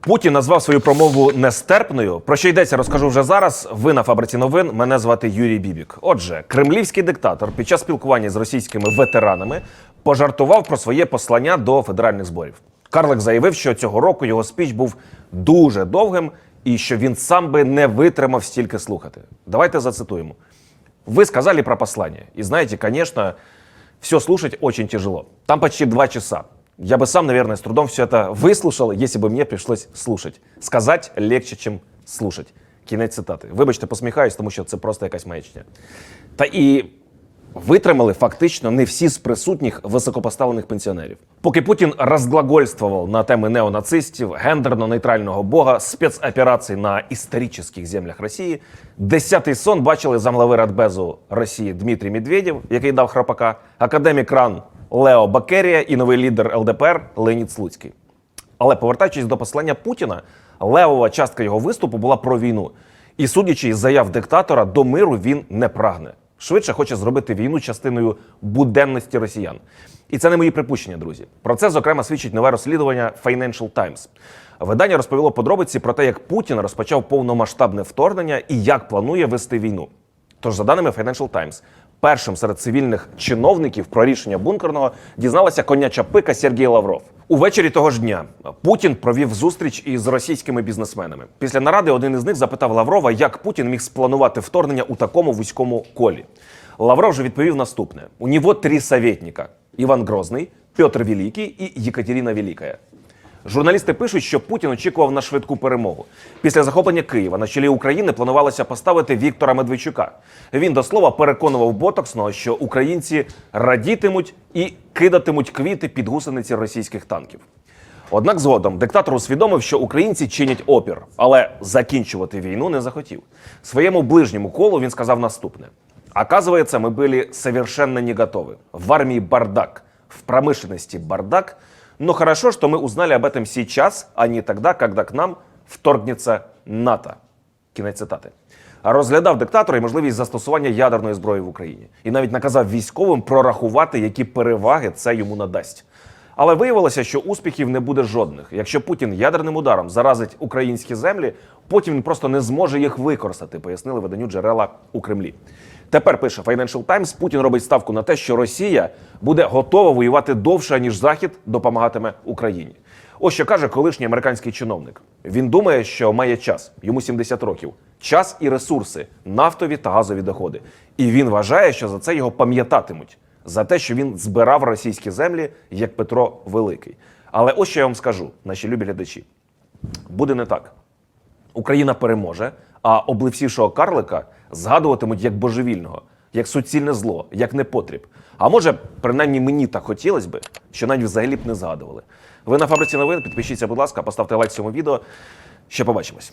Путін назвав свою промову нестерпною. Про що йдеться, розкажу вже зараз. Ви на фабриці новин. Мене звати Юрій Бібік. Отже, кремлівський диктатор під час спілкування з російськими ветеранами пожартував про своє послання до федеральних зборів. Карлик заявив, що цього року його спіч був дуже довгим і що він сам би не витримав стільки слухати. Давайте зацитуємо. Вы сказали про послание. И знаете, конечно, все слушать очень тяжело. Там почти два часа. Я бы сам, наверное, с трудом все это выслушал, если бы мне пришлось слушать. Сказать легче, чем слушать. Кінець цитати. Вибачте, посміхаюсь, тому що це просто якась маячня. Та і витримали фактично не всі з присутніх високопоставлених пенсіонерів. Поки Путін розглагольствував на теми неонацистів, гендерно-нейтрального бога, спецоперацій на історичних землях Росії, десятий сон бачили замглави Радбезу Росії Дмитрій Медведєв, який дав храпака, академік РАН Лео Бакерія і новий лідер ЛДПР Леонід Слуцький. Але повертаючись до послання Путіна, левова частка його виступу була про війну. І судячи із заяв диктатора, до миру він не прагне. Швидше хоче зробити війну частиною буденності росіян. І це не мої припущення, друзі. Про це, зокрема, свідчить нове розслідування Financial Times. Видання розповіло подробиці про те, як Путін розпочав повномасштабне вторгнення і як планує вести війну. Тож, за даними Financial Times, першим серед цивільних чиновників про рішення бункерного дізналася коняча пика Сергій Лавров. Увечері того ж дня Путін провів зустріч із російськими бізнесменами. Після наради один із них запитав Лаврова, як Путін міг спланувати вторгнення у такому вузькому колі. Лавров же відповів наступне: у нього три советника: Іван Грозний, Петр Великий і Єкатерина Велика. Журналісти пишуть, що Путін очікував на швидку перемогу. Після захоплення Києва на чолі України планувалося поставити Віктора Медведчука. Він до слова переконував Ботоксного, що українці радітимуть і кидатимуть квіти під гусениці російських танків. Однак згодом диктатор усвідомив, що українці чинять опір, але закінчувати війну не захотів. Своєму ближньому колу він сказав наступне: Оказывается, мы были совершенно не готовы. В армии бардак, в промышленности бардак. Но хорошо, что мы узнали об этом сейчас, а не тогда, когда к нам вторгнеться НАТО. Кінець цитати. Розглядав диктатора і можливість застосування ядерної зброї в Україні. І навіть наказав військовим прорахувати, які переваги це йому надасть. Але виявилося, що успіхів не буде жодних. Якщо Путін ядерним ударом заразить українські землі, потім він просто не зможе їх використати, пояснили виданню джерела у Кремлі. Тепер пише Financial Times, Путін робить ставку на те, що Росія буде готова воювати довше, ніж Захід допомагатиме Україні. Ось що каже колишній американський чиновник. Він думає, що має час, йому 70 років, час і ресурси, нафтові та газові доходи. І він вважає, що за це його пам'ятатимуть за те, що він збирав російські землі як Петро Великий. Але ось що я вам скажу, наші любі глядачі: буде не так. Україна переможе, а обливсівшого карлика згадуватимуть як божевільного, як суцільне зло, як непотріб. А може, принаймні мені так хотілося би, що навіть взагалі б не згадували. Ви на фабриці новин, підпишіться, будь ласка, поставте лайк цьому відео. Ще побачимось.